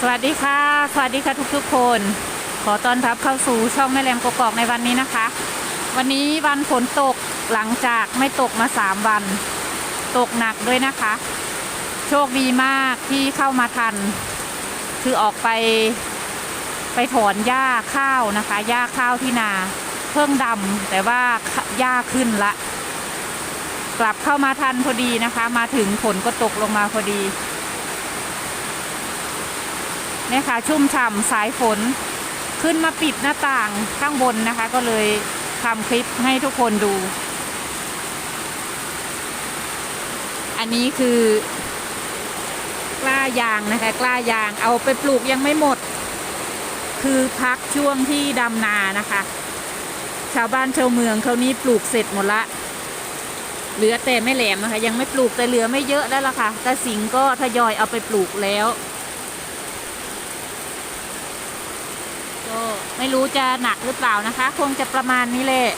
สวัสดีค่ะ สวัสดีค่ะทุกๆคน ขอต้อนรับเข้าสู่ช่องแม่แรมกกอกในวันนี้นะคะ วันนี้วันฝนตกหลังจากไม่ตกมาสามวัน ตกหนักด้วยนะคะ โชคดีมากที่เข้ามาทัน คือออกไปไปถอนหญ้าข้าวนะคะหญ้าข้าวที่นาเพิ่งดำแต่ว่าหญ้าขึ้นละ กลับเข้ามาทันพอดีนะคะ มาถึงฝนก็ตกลงมาพอดี นี่ยค่ะชุ่มฉ่ำสายฝน ขึ้นมาปิดหน้าต่างข้างบนนะคะ ก็เลยทำคลิปให้ทุกคนดู อันนี้คือกล้ายางนะคะกล้ายางเอาไปปลูกยังไม่หมด คือพักช่วงที่ดำนานะคะ ชาวบ้านชาวเมืองเขานี้ปลูกเสร็จหมดละเหลือแต่ไม่แหลมนะคะ ยังไม่ปลูกแต่เหลือไม่เยอะแล้วล่ะค่ะแต่สิงก็ทยอยเอาไปปลูกแล้ว ก็ ไม่รู้จะหนักหรือเปล่านะคะ คงจะประมาณนี้แหละ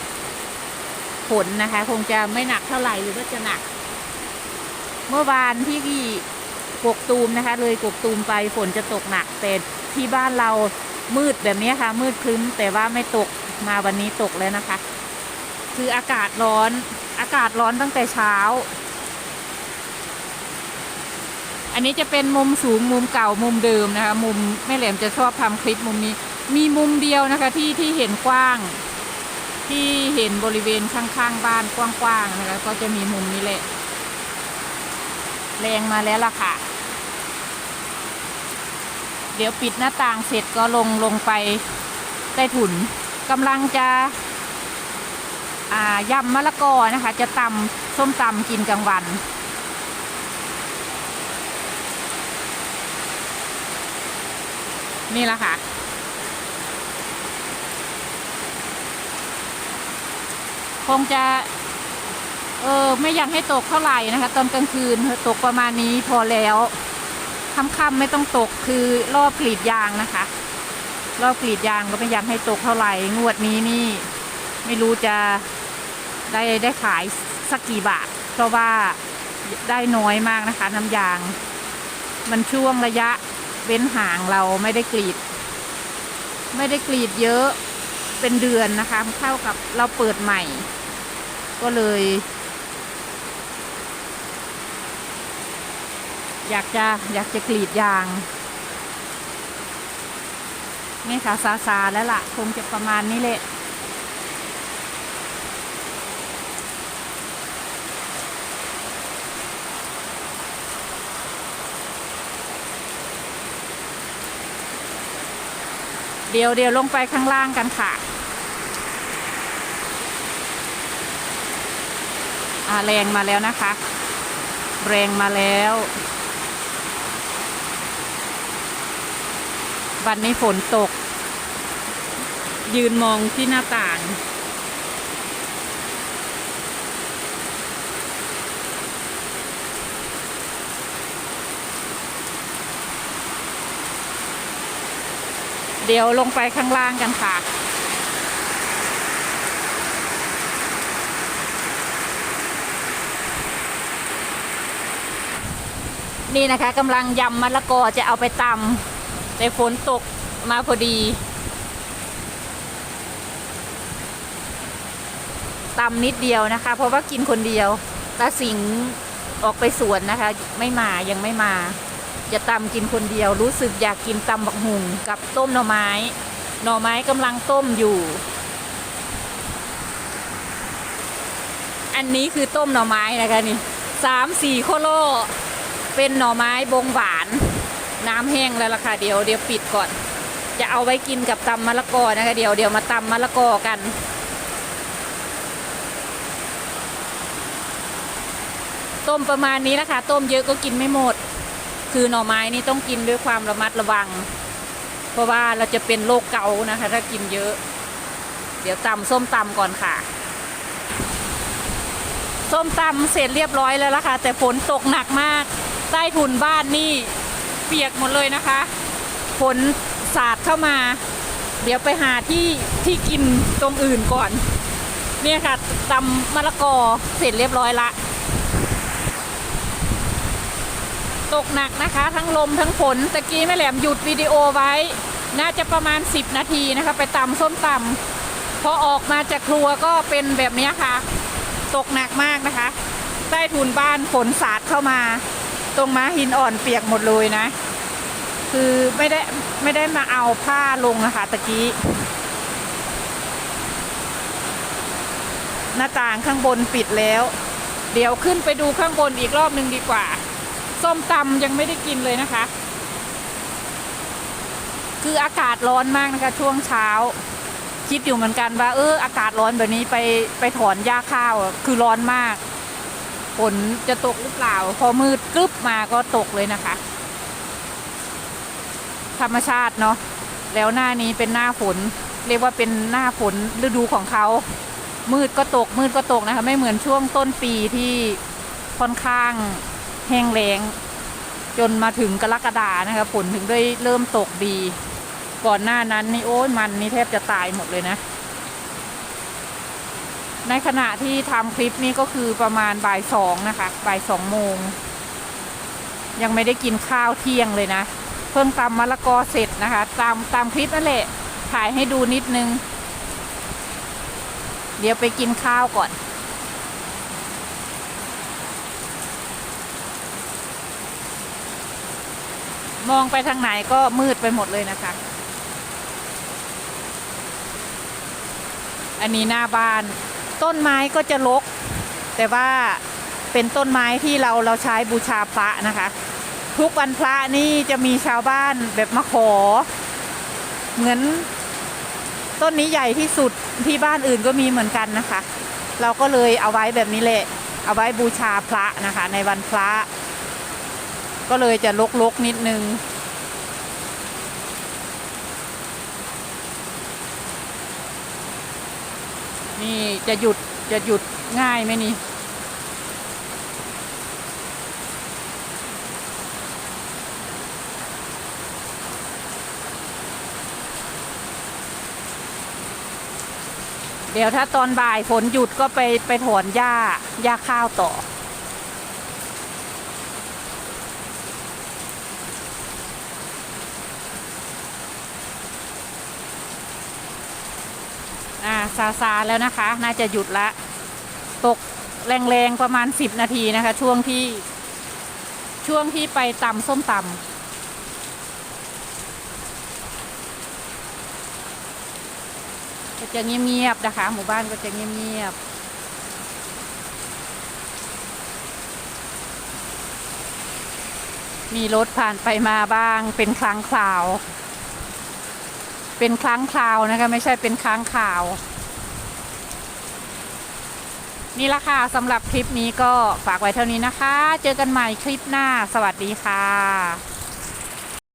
ฝนนะคะ คงจะไม่หนักเท่าไหร่หรือว่าจะหนัก เมื่อวานที่กกตูมนะคะ เลยกกตูมไปฝนจะตกหนักแต่ที่บ้านเรามืดแบบนี้ค่ะ มืดครึ้มแต่ว่าไม่ตกมาวันนี้ตกแล้วนะคะ คืออากาศร้อน อากาศร้อนตั้งแต่เช้า อันนี้จะเป็นมุมสูงมุมเก่ามุมเดิมนะคะ มุมแม่แหลมจะชอบทำคลิปมุมนี้ มีมุมเดียวนะคะที่ที่เห็นกว้าง ที่เห็นบริเวณข้างๆบ้านกว้างๆนะคะก็จะมีมุมนี้แหละแรงมาแล้วล่ะค่ะ เดี๋ยวปิดหน้าต่างเสร็จก็ลงลงไปใต้ถุนกำลังจะยำมะละกอนะคะ จะตำส้มตำกินกลางวันนี่แหละค่ะ คงจะเออไม่อยากให้ตกเท่าไหร่นะคะ ตอนกลางคืนตกประมาณนี้พอแล้วค่ำๆไม่ต้องตกคือรอบกรีดยางนะคะ รอบกรีดยางก็ไม่อยากให้ตกเท่าไหร่งวดนี้นี่ ไม่รู้จะได้ได้ขายสักกี่บาท เพราะว่าได้น้อยมากนะคะ น้ำยาง มันช่วงระยะเว้นห่างเราไม่ได้กรีด ไม่ได้กรีดเยอะเป็นเดือนนะคะ เท่ากับเราเปิดใหม่ ก็เลย อยากจะอยากจะกรีดยางนี่ค่ะซาซาแล้วล่ะ คงจะประมาณนี้แหละเดี๋ยวเดี๋ยวลงไปข้างล่างกันค่ะ อ่า แรงมาแล้วนะคะ แรงมาแล้ว วันนี้ฝนตก ยืนมองที่หน้าต่าง เดี๋ยวลงไปข้างล่างกันค่ะ นี่นะคะกำลังยำมะละกอจะเอาไปตำแต่ฝนตกมาพอดีตำนิดเดียวนะคะ เพราะว่ากินคนเดียวตาสิงออกไปสวนนะคะ ไม่มายังไม่มา จะตำกินคนเดียว รู้สึกอยากกินตำบักหุงกับต้มหน่อไม้ หน่อไม้กำลังต้มอยู่ อันนี้คือต้มหน่อไม้นะคะนี่สามสี่โคโล เป็นหน่อไม้บงหวาน น้ำแห้งแล้วล่ะค่ะเดี๋ยวเดี๋ยวปิดก่อน จะเอาไว้กินกับตำมะละกอนะคะเดี๋ยวเดี๋ยวมาตำมะละกอกันต้มประมาณนี้นะคะต้มเยอะก็กินไม่หมด คือหน่อไม้นี่ต้องกินด้วยความระมัดระวัง เพราะว่าเราจะเป็นโรคเกาต์นะคะ ถ้ากินเยอะ เดี๋ยวตำส้มตำก่อนค่ะ ส้มตำเสร็จเรียบร้อยแล้วล่ะค่ะ แต่ฝนตกหนักมาก ใต้ถุนบ้านนี่เปียกหมดเลยนะคะฝนสาดเข้ามา เดี๋ยวไปหาที่ที่กินตรงอื่นก่อน เนี่ยค่ะตำมะละกอเสร็จเรียบร้อยละ ตกหนักนะคะ ทั้งลมทั้งฝนตะกี้แม่แหลมหยุดวิดีโอไว้ น่าจะประมาณ 10 นาทีนะคะ ไปตำส้มตำพอออกมาจากครัวก็เป็นแบบนี้ค่ะ ตกหนักมากนะคะ ใต้ถุนบ้านฝนสาดเข้ามา ตรงม้าหินอ่อนเปียกหมดเลยนะ คือไม่ได้ไม่ได้มาเอาผ้าลงนะคะตะกี้ หน้าต่างข้างบนปิดแล้ว เดี๋ยวขึ้นไปดูข้างบนอีกรอบหนึ่งดีกว่า ส้มตำยังไม่ได้กินเลยนะคะ คืออากาศร้อนมากนะคะช่วงเช้า คิดอยู่เหมือนกันว่าเอออากาศร้อนแบบนี้ไปไปถอนหญ้าข้าวคือร้อนมาก ฝนจะตกหรือเปล่า พอมืดกึบมาก็ตกเลยนะคะ ธรรมชาติเนาะแล้วหน้านี้เป็นหน้าฝน เรียกว่าเป็นหน้าฝนฤดูของเขามืดก็ตกมืดก็ตกนะคะ ไม่เหมือนช่วงต้นปีที่ค่อนข้างแห้งแล้ง จนมาถึงกรกฎานะคะฝนถึงได้เริ่มตกดี ก่อนหน้านั้นนี่โอ้ยมันนี่แทบจะตายหมดเลยนะ ในขณะที่ทำคลิปนี้ก็คือประมาณบ่ายสองนะคะบ่ายสองโมง ยังไม่ได้กินข้าวเที่ยงเลยนะ เพิ่งตำมะละกอเสร็จนะคะ ตามตามคลิปนั่นแหละถ่ายให้ดูนิดนึง เดี๋ยวไปกินข้าวก่อนมองไปทางไหนก็มืดไปหมดเลยนะคะ อันนี้หน้าบ้าน ต้นไม้ก็จะรกแต่ว่าเป็นต้นไม้ที่เราเราใช้บูชาพระนะคะ ทุกวันพระนี่จะมีชาวบ้านแบบมาขอ เหมือนต้นนี้ใหญ่ที่สุดที่บ้านอื่นก็มีเหมือนกันนะคะ เราก็เลยเอาไว้แบบนี้แหละเอาไว้บูชาพระนะคะ ในวันพระ ก็เลยจะลกๆนิดนึง นี่จะหยุดจะหยุดง่ายไหมนี่ เดี๋ยวถ้าตอนบ่ายฝนหยุดก็ไปไปถอนหญ้าหญ้าข้าวต่อ ซาซาแล้วนะคะ น่าจะหยุดละ ตกแรงๆประมาณ 10 นาทีนะคะ ช่วงที่ช่วงที่ไปตำส้มตำก็จะเงียบๆนะคะ หมู่บ้านก็จะเงียบๆมีรถผ่านไปมาบ้าง เป็นครั้งคราว เป็นครั้งคราวนะคะ ไม่ใช่เป็นครั้งข่าว นี่ละค่ะสำหรับคลิปนี้ก็ฝากไว้เท่านี้นะคะ เจอกันใหม่คลิปหน้า สวัสดีค่ะ